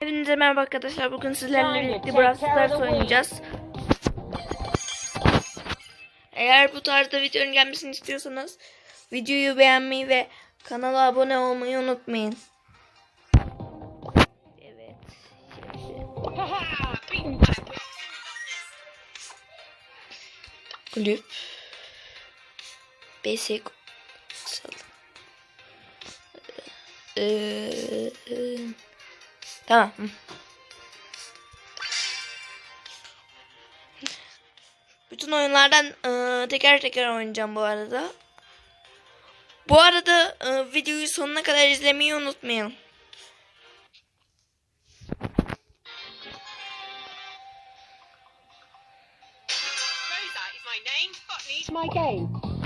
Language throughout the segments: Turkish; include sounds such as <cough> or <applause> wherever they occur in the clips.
Hepinize merhaba arkadaşlar. Bugün sizlerle birlikte Brawl Stars oynayacağız. Eğer bu tarzda videonun gelmesini istiyorsanız videoyu beğenmeyi ve kanala abone olmayı unutmayın. Evet. Kulüp. Basic. Ee, Tamam. Bütün oyunlardan e, teker teker oynayacağım bu arada. Bu arada e, videoyu sonuna kadar izlemeyi unutmayın. Rosa is my name. Botany's my game.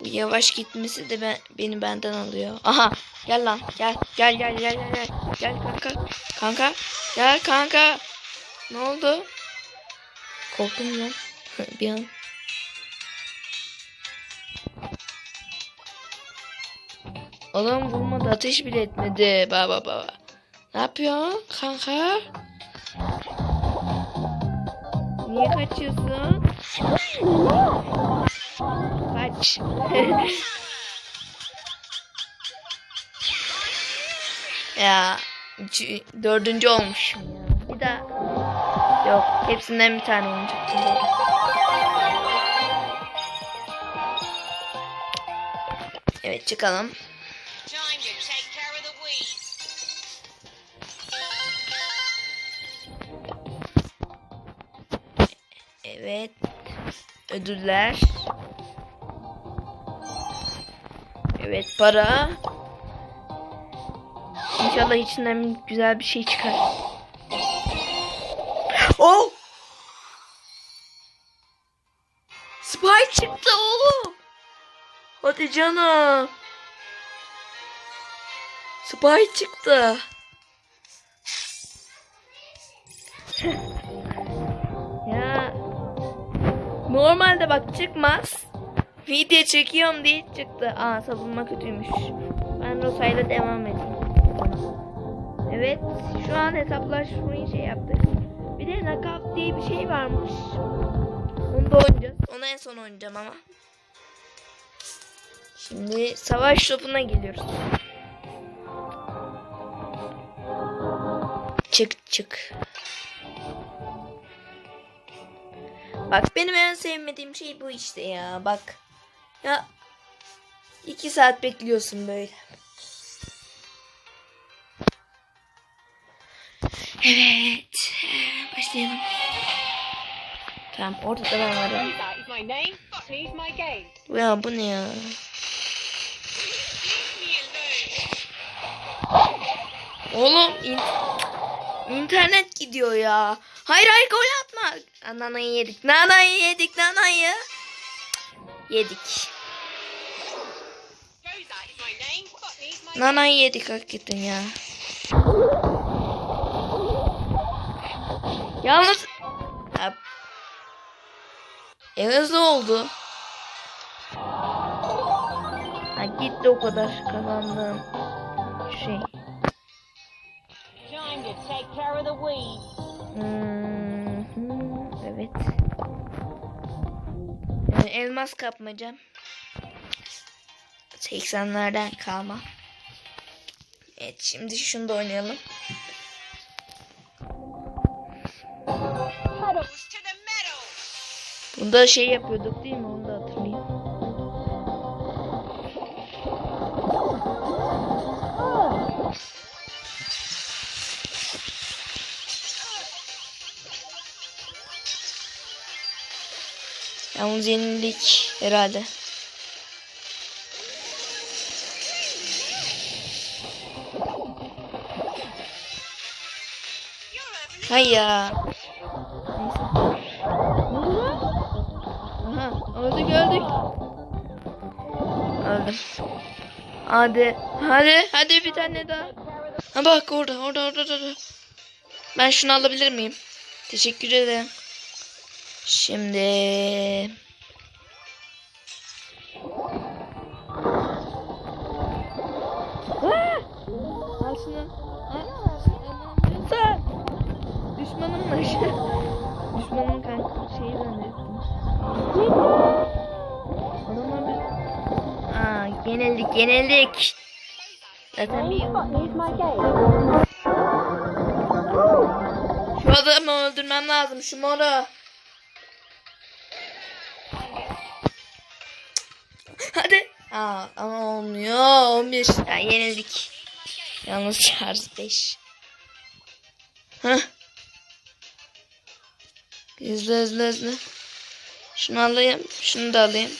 Bu yavaş gitmesi de ben, beni benden alıyor. Aha gel lan gel gel gel gel gel gel gel kanka kanka gel kanka ne oldu? Korktum lan <laughs> bir an. Adam vurmadı ateş bile etmedi baba baba. Ne yapıyorsun kanka? Niye kaçıyorsun? Kaç. <laughs> ya dördüncü olmuşum. Bir daha. Yok hepsinden bir tane oynayacaktım. Evet çıkalım. Evet. Ödüller. Evet para. İnşallah içinden güzel bir şey çıkar. Oh! Spike çıktı oğlum. Hadi canım. Spike çıktı. ya Normalde bak çıkmaz. Video çekiyorum diye çıktı. Aa savunma kötüymüş. Ben Rosa'yla devam edeyim. Evet şu an hesaplaşmayı şey yaptık. Bir de knockout diye bir şey varmış. Onu da oynayacağız. Onu en son oynayacağım ama. Şimdi savaş topuna geliyoruz. Çık çık. Bak benim en sevmediğim şey bu işte ya. Bak. Ya iki saat bekliyorsun böyle. Evet. Başlayalım. Tamam orada da ben varım. Ya bu ne ya? Oğlum in- internet gidiyor ya. Hayır hayır gol atma. Nanayı yedik. Nanayı yedik nanayı. Yedik. Nanayı yedik hakikaten ya. Yalnız ya, e, hızlı oldu. Ha, gitti o kadar kazandığım şey. Hmm, evet. Elmas kapmaca. 80'lerden kalma. Evet şimdi şunu da oynayalım. Bunda şey yapıyorduk değil mi? Onu da hatırlayayım. Yalnız yenilik herhalde. Hay ya. Aha orada gördük. Öldüm. Hadi. Hadi. Hadi bir tane daha. Ha bak orada orada orada orada. Ben şunu alabilir miyim? Teşekkür ederim. Şimdi Al şunu. Al. Düşmanımmış. <laughs> Düşmanın kanka şeyi zannettim. Adamlar bir... Aa, yenildik yenildik. Zaten bir... Şu adamı öldürmem lazım şu moru. Hadi. Aa, ama olmuyor. 11. Ya, yenildik. Yalnız şarj 5. Hah. Hızlı hızlı hızlı. Şunu alayım. Şunu da alayım.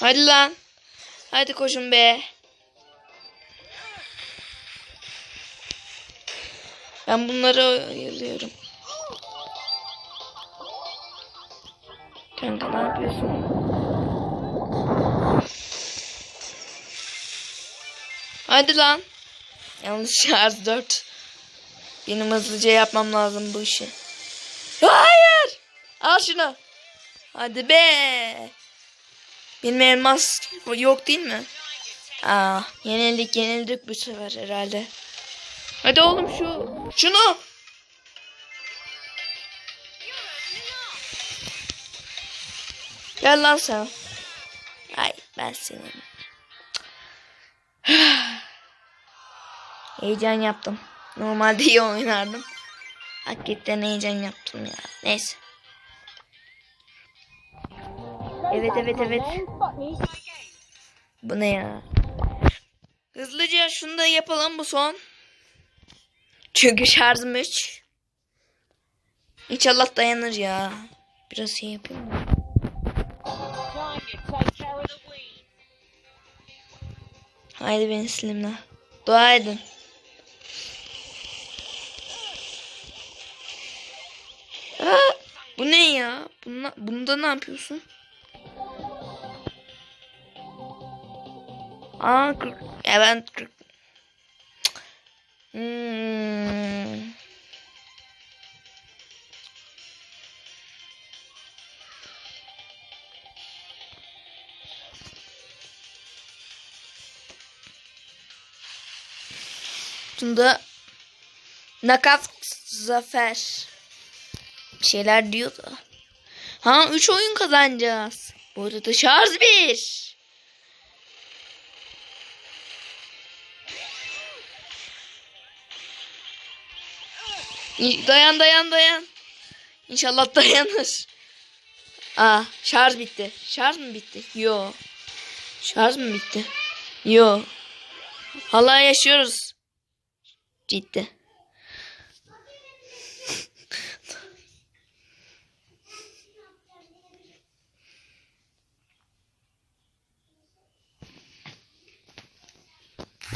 Hadi lan. Hadi koşun be. Ben bunları ayırıyorum. Kanka ne yapıyorsun? Hadi lan. Yanlış <laughs> şarj 4. Benim hızlıca yapmam lazım bu işi. Hayır. Al şunu. Hadi be. Benim elmas yok değil mi? Aa, yenildik yenildik bu sefer herhalde. Hadi oğlum şu şunu. Gel lan sen. Ay ben seni. <sighs> heyecan yaptım. Normalde iyi oynardım. Hakikaten heyecan yaptım ya. Neyse. Evet evet evet. Bu ne ya? Hızlıca şunu da yapalım bu son. Çünkü şarjım 3. İnşallah dayanır ya. Biraz şey yapayım mı? Haydi beni silimle. Dua edin. Aa, <gasps> bu ne ya? Bunda, bunda ne yapıyorsun? Aa 40. Evet 40. Hmm. Bunda Nakat Zafer bir şeyler diyor da. Ha 3 oyun kazanacağız. Bu arada şarj 1. Dayan dayan dayan. İnşallah dayanır. Aa şarj bitti. Şarj mı bitti? Yo. Şarj mı bitti? Yo. Hala yaşıyoruz. Ciddi.